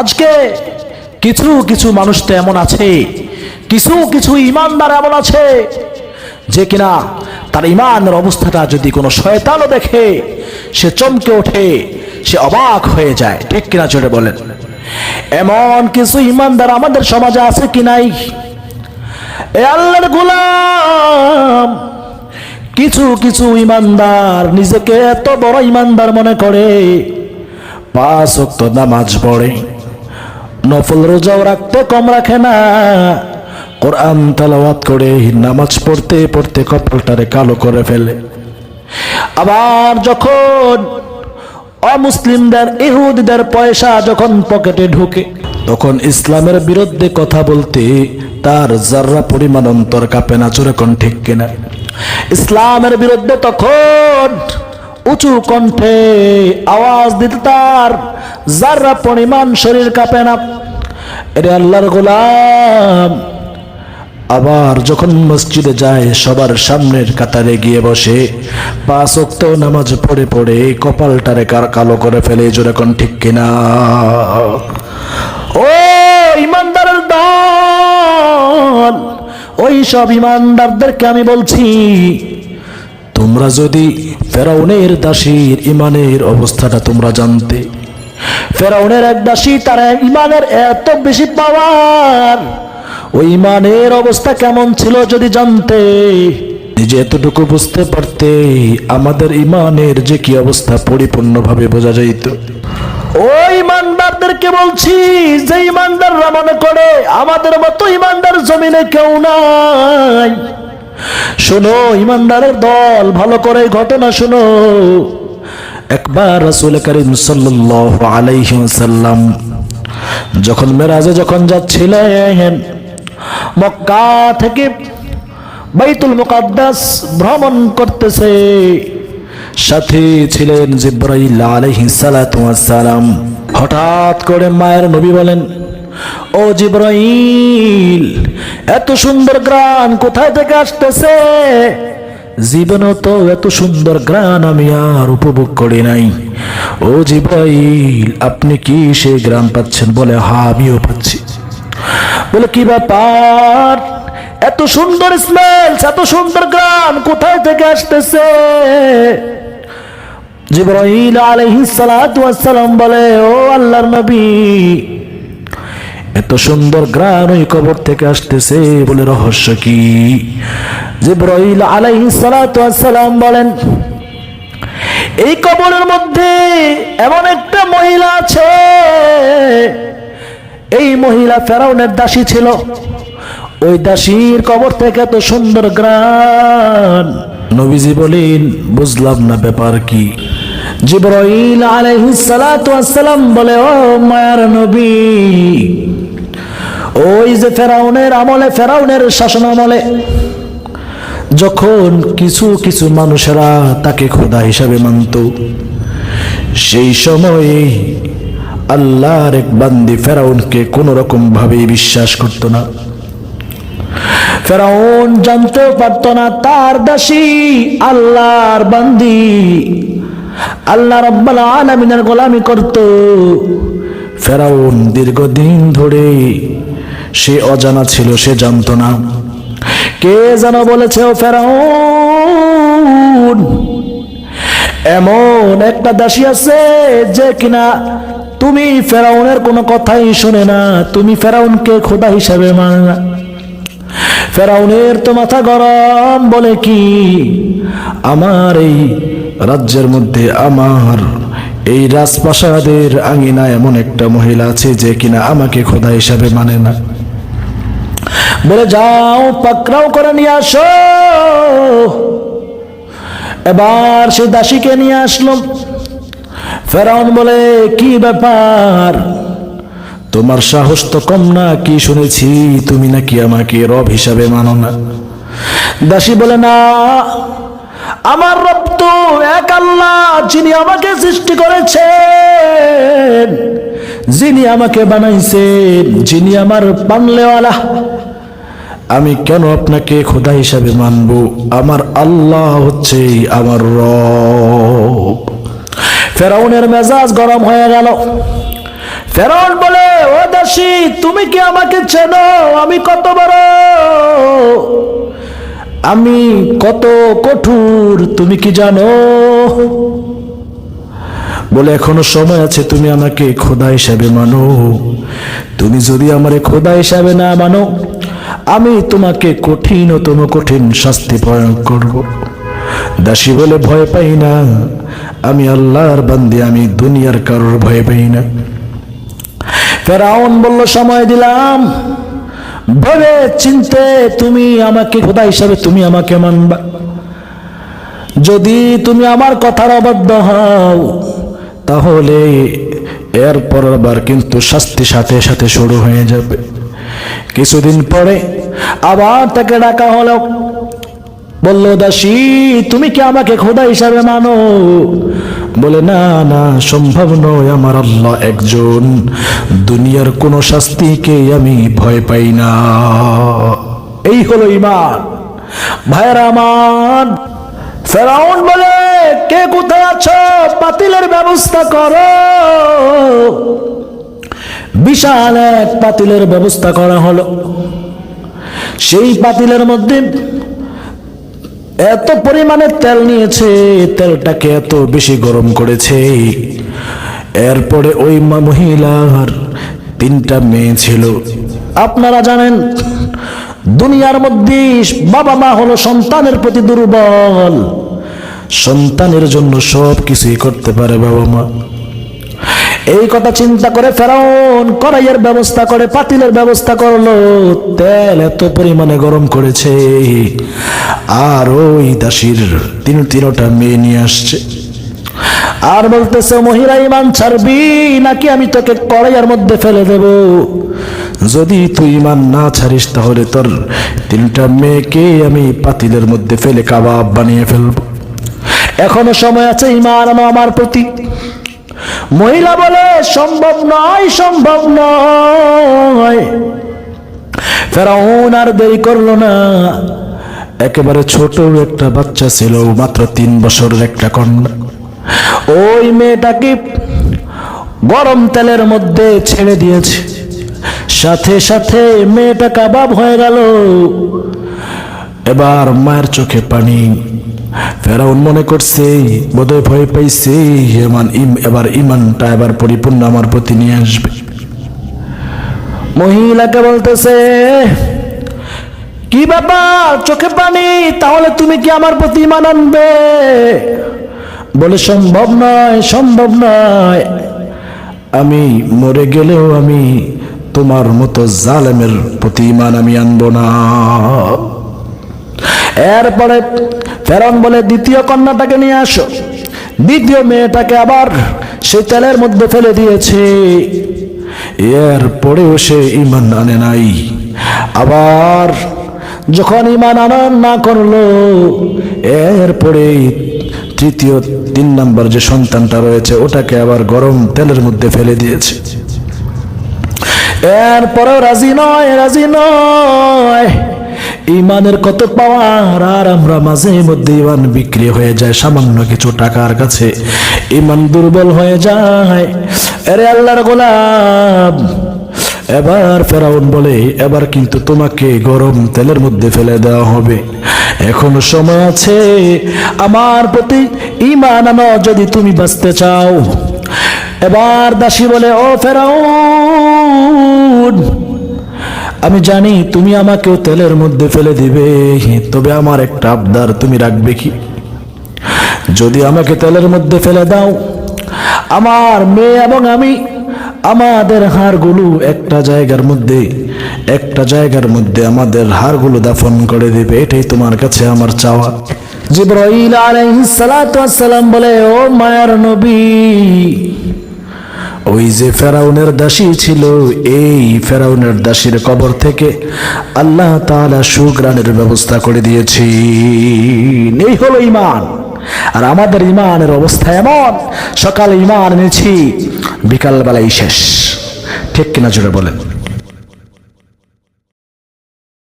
আজকে কিছু কিছু মানুষ তো এমন আছে, কিছু কিছু ইমানদার এমন আছে যে কিনা তার ইমানের অবস্থাটা যদি কোনো শয়তানও দেখে, সে চমকে ওঠে, সে অবাক হয়ে যায়। ঠিক কিনা চলে বলেন? এমন কিছু ইমানদার আমাদের সমাজে আছে কি নাই? এ আল্লাহর গোলাম কিছু কিছু ইমানদার নিজেকে এত বড় ইমানদার মনে করে, পাঁচ নামাজ পড়ে। নফল রোজাও রাখতে কম রাখে না। কোরআন তালাওয়াত করে নামাজ পড়তে পড়তে কপালটারে কালো করে ফেলে। আবার যখন অমুসলিমদের, ইহুদিদের পয়সা যখন পকেটে ঢুকে, তখন ইসলামের বিরুদ্ধে কথা বলতে তার যার্রা পরিমাণ অন্তর কাঁপে না চোরে কোন ঠিক কিনা? ইসলামের বিরুদ্ধে তখন উঁচু কণ্ঠে আওয়াজ দিতে তার। যার্রা পরিমাণ শরীর কাঁপে না, এরে আল্লাহর গোলাম। আবার যখন মসজিদে যায়, সবার সামনের কাতারে গিয়ে বসে, পাঁচ ওক্ত নামাজ পড়ে পড়ে কপালটারে কার কালো করে ফেলে যেরকম ঠিক কিনা? ও ইমানদারের দল, ওই সব ইমানদারদেরকে আমি বলছি তোমরা যদি ফেরাউনের দাসীর ইমানের অবস্থাটা তোমরা জানতে, ফেরাউনের এক দাসী তার ইমানের এত বেশি পাওয়ার ওই ইমানের অবস্থা কেমন ছিল যদি জানতে? নিজে এতটুকু বুঝতে পারতে আমাদের ইমানের যে কি অবস্থা পরিপূর্ণভাবে বোঝা যাইত। ওই ইমানদারদেরকে বলছি, যে ইমানদাররা মনে করে, আমাদের মতো ইমানদার জমিনে কেউ নাই। শোনো, ইমানদারের দল, ভালো করে ঘটনা শোনো। একবার রাসূল করিম সাল্লাল্লাহু আলাইহি যখন মেরাজে যখন যাচ্ছিলেন, মক্কা থেকে বাইতুল মুকাদ্দাস ভ্রমণ করতেছে। সাথে ছিলেন জিব্রাইল আলাইহিস সালাতু ওয়াস সালাম। হঠাৎ করে মায়ের নবী বলেন ও জিব্রাইল, এত সুন্দর গ্রান কোথায় থেকে আসতেছে? জীবনও তো এত সুন্দর গ্রান আমি আর উপভোগ করি নাই। ও জিব্রাইল, আপনি কি সেই গ্রান পাচ্ছেন বলে হা, আমিও পাচ্ছি। বলে, কি ব্যাপার? এত সুন্দর স্মেল এত সুন্দর গ্রাম কোথায় থেকে আসতেছে? জিব্রাইল আলাইহিস সালাম বলে, ও আল্লাহর নবী এত সুন্দর গ্রাম ওই কবর থেকে আসতেছে বলে রহস্য কি? জিব্রাইল আলাইহিস সালাতু সালাম বলেন, এই কবরের মধ্যে এমন একটা মহিলা আছে। এই মহিলা ফেরাউনের দাসী ছিল। ওই দাসীর কবর থেকে এত সুন্দর গ্রান নবীজি বলেন, বুঝলাম না ব্যাপার কি? জিব্রাইল আলাইহিস সালাতু ওয়াস সালাম বলে, ও মায়ার নবী ওই যে ফেরাউনের আমলে, ফেরাউনের শাসন আমলে, যখন কিছু কিছু মানুষেরা তাকে খোদা হিসাবে মানত, সেই সময়ে আল্লাহর এক বান্দি ফেরাউনকে কোন রকম ভাবে বিশ্বাস করত না। ফেরাউন জানতেও পারত না, তার দাসী আল্লাহর বান্দি আল্লাহ রব্বাল আলমিনের গোলামি করত। ফেরাউন দীর্ঘদিন ধরে সে অজানা ছিল, সে জানত না। কে যেন বলেছে, ও ফেরাউন, এমন একটা দাসী আছে যে কিনা তুমি ফেরাউনের কোনো কথাই শুনে না। তুমি ফেরাউনকে খোদা হিসাবে মানে না। ফেরাউনের তো মাথা গরম বলে কি? আমার এই রাজ্যের মধ্যে আমার এই রাজপ্রাসাদের আঙিনা এমন একটা মহিলা আছে যে কিনা আমাকে খোদা হিসাবে মানে না। বলে, যাও, পাকড়াও করে নিয়ে আসো। এবার সে দাসীকে নিয়ে আসলো। ফেরাউন বলে, কি ব্যাপার? তোমার সাহস তো কম না? কি শুনেছি? তুমি নাকি আমাকে রব হিসাবে মানো না? দাসী বলে, না, আমার রব তো এক আল্লাহ, যিনি আমাকে সৃষ্টি করেছেন, যিনি আমাকে বানাইছেন, যিনি আমার পানলেওয়ালা। আমি কেন আপনাকে খোদা হিসাবে মানব? আমার আল্লাহ হচ্ছে আমার রব। ফেরাউনের মেজাজ গরম হয়ে গেল। ফেরাউন বলে, ও দাসী, তুমি কি আমাকে চেনো? আমি কত বড়? আমি কত কঠোর, তুমি কি জানো? বলে, এখনও সময় আছে, তুমি আমাকে খোদা হিসাবে মানো। তুমি যদি আমারে খোদা হিসাবে না মানো আমি তোমাকে কঠিনতম কঠিন শাস্তি প্রয়োগ করব। দাসী বলে ভয় পাই না। আমি আল্লাহর বান্দি, আমি দুনিয়ার কারোর ভয় পাই না। ফেরাউন বলল, সময় দিলাম। ভেবে চিনতে তুমি আমাকে, খোদা হিসাবে তুমি আমাকে মানবা। যদি তুমি আমার কথার অবাধ্য হও, তাহলে এরপর আবার কিন্তু শাস্তি সাথে সাথে শুরু হয়ে যাবে। কিছুদিন পরে আবার তাকে ডাকা হলো। বলল, দাসী, তুমি কি আমাকে খোদা হিসাবে মানো? বলে, না না, সম্ভব নয় আমার আল্লাহ একজন। দুনিয়ার কোনো শাস্তিকে আমি ভয় পাই না। এই হলো ইমান ভাইয়ের আমার, ফেরাউন বলে, কে কোথায় আছো? পাতিলের ব্যবস্থা করো। বিশাল এক পাতিলের ব্যবস্থা করা হলো। সেই পাতিলের মধ্যে এত পরিমাণে তেল নিয়েছে, তেলটাকে এত বেশি গরম করেছে। এরপরে ওই মা- মহিলার তিনটা মেয়ে ছিল। আপনারা জানেন, দুনিয়ার মধ্যে বাবা মা হলো সন্তানের প্রতি দুর্বল। সন্তানের জন্য সব কিছুই করতে পারে বাবা মা। এই কথা চিন্তা করে ফেরাউন কড়াইয়ের ব্যবস্থা করে, পাতিলের ব্যবস্থা করল। তেল এত পরিমাণে গরম করেছে। আর ওই দাসীর তিন, তিনটা মেয়ে নিয়ে আসছে। আর বলতেছে, মহিলা ইমান ছাড়বি, নাকি আমি তোকে কড়াইয়ের মধ্যে ফেলে দেব? যদি তুই ইমান না ছাড়িস, তাহলে তোর তিনটা মেয়েকে আমি পাতিলের মধ্যে ফেলে কাবাব বানিয়ে ফেলব। এখনও সময় আছে ইমান আমার প্রতি? মহিলা বলে, সম্ভব নয় সম্ভব নয়। ফেরাউন আর দেরি করল না। একেবারে ছোট একটা বাচ্চা ছিল, মাত্র তিন বছরের একটা কন্যা। ওই মেয়েটাকে গরম তেলের মধ্যে ছেড়ে দিয়েছে। সাথে সাথে মেয়েটা কাবাব হয়ে গেল। এবার মায়ের চোখে পানি। ফেরাউন মনে করছে, বোধহয় ভয় পাইছে এমান ইম- এবার ইমানটা এবার পরিপূর্ণ আমার প্রতি নিয়ে আসবে। মহিলাকে বলতেছে, কি ব্যাপার? চোখে পানি? তাহলে তুমি কি আমার প্রতি ইমান আনবে? বলে, সম্ভব নয় সম্ভব নয়। আমি মরে গেলেও আমি তোমার মতো জালেমের প্রতি ইমান আমি আনব না। এরপরে ফেরন বলে, দ্বিতীয় কন্যাটাকে নিয়ে আসো। দ্বিতীয় মেয়েটাকে আবার সে তেলের মধ্যে ফেলে দিয়েছে। এরপরেও সে ইমান আনে নাই। আবার যখন ইমান আনন না করল এরপরে তৃতীয় তিন নাম্বার যে সন্তানটা রয়েছে, ওটাকে আবার গরম তেলের মধ্যে ফেলে দিয়েছে। এরপরেও রাজি নয় রাজি নয়। ইমানের কত পাওয়ার? আর আমরা মাঝে মধ্যে ইমান বিক্রি হয়ে যায় সামান্য কিছু টাকার কাছে। ইমান দুর্বল হয়ে যায়। আরে আল্লাহর গোলাম, এবার ফেরাউন বলে, এবার কিন্তু তোমাকে গরম তেলের মধ্যে ফেলে দেওয়া হবে। এখনও সময় আছে। আমার প্রতি ইমান আনো যদি তুমি বাঁচতে চাও। এবার দাসী বলে, ও ফেরাউন আমি জানি তুমি আমাকেও তেলের মধ্যে ফেলে দিবে। তবে আমার একটা আবদার তুমি রাখবে কি? যদি আমাকে তেলের মধ্যে ফেলে দাও, আমার মেয়ে এবং আমি, আমাদের হাড়গুলো একটা জায়গার মধ্যে, একটা জায়গার মধ্যে আমাদের হাড়গুলো দাফন করে দিবে। এটাই তোমার কাছে আমার চাওয়া। জিব্রাইল আলাইহিস সালাতু বলে, ও মায়ার নবী ওই যে ফেরাউনের দাসী ছিল, এই ফেরাউনের দাসীর কবর থেকে আল্লাহ তালা সুগ্রানের ব্যবস্থা করে দিয়েছি। এই হলো ইমান আর আমাদের ইমানের অবস্থা এমন, সকালে ইমান এনেছি বিকালবেলায় শেষ। ঠিক কিনা জুড়ে বলেন।